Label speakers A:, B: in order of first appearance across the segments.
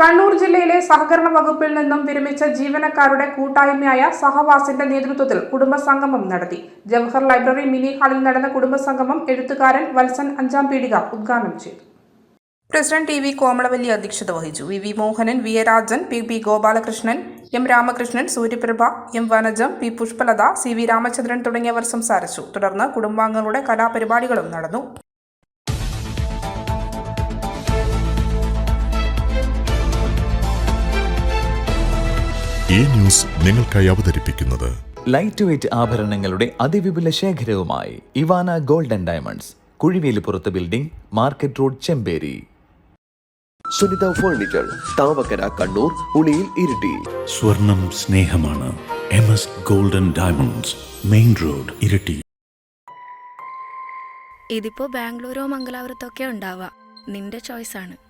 A: കണ്ണൂർ ജില്ലയിലെ സഹകരണ വകുപ്പിൽ നിന്നും വിരമിച്ച ജീവനക്കാരുടെ കൂട്ടായ്മയായ സഹവാസിന്റെ നേതൃത്വത്തിൽ കുടുംബസംഗമം നടത്തി. ജവഹർ ലൈബ്രറി മിനി ഹാളിൽ നടന്ന കുടുംബസംഗമം എഴുത്തുകാരൻ വത്സൻ അഞ്ചാം പീടിക ഉദ്ഘാടനം ചെയ്തു. പ്രസിഡന്റ് ടി വി കോമളവല്ലി അധ്യക്ഷത വഹിച്ചു. V V Mohanan V A Rajan P P Gopalakrishnan M Ramakrishnan Suryaprabha M Vanajam P Pushpalatha C V Ramachandran തുടങ്ങിയവർ സംസാരിച്ചു. തുടർന്ന് കുടുംബാംഗങ്ങളുടെ കലാപരിപാടികളും നടന്നു.
B: ഈ ന്യൂസ് നിങ്ങൾക്കായി അവതരിപ്പിക്കുന്നത്.
C: ലൈറ്റ് വെയ്റ്റ് ആഭരണങ്ങളുടെ അതിവിപുല ശേഖരവുമായി Ivana golden diamonds കുഴിവേലിപ്പുറത്ത് building market road Chemperi.
D: Sunitha furniture Thavakkara Kannur Uliyil Iritty.
E: സ്വർണം സ്നേഹമാണ്. M S golden diamonds main road Iritty.
F: ഇതിപ്പോ ബാംഗ്ലൂരോ മംഗലാപുരത്തൊക്കെ ഉണ്ടാവുക. നിന്റെ ചോയ്സ് ആണ്.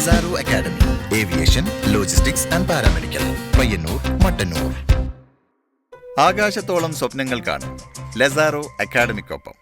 G: Lazaro academy aviation logistics and paramedical Payyanur Mattannur ആകാശത്തോളം സ്വപ്നങ്ങൾ കാണും. ലസാറോ അക്കാഡമിക്കൊപ്പം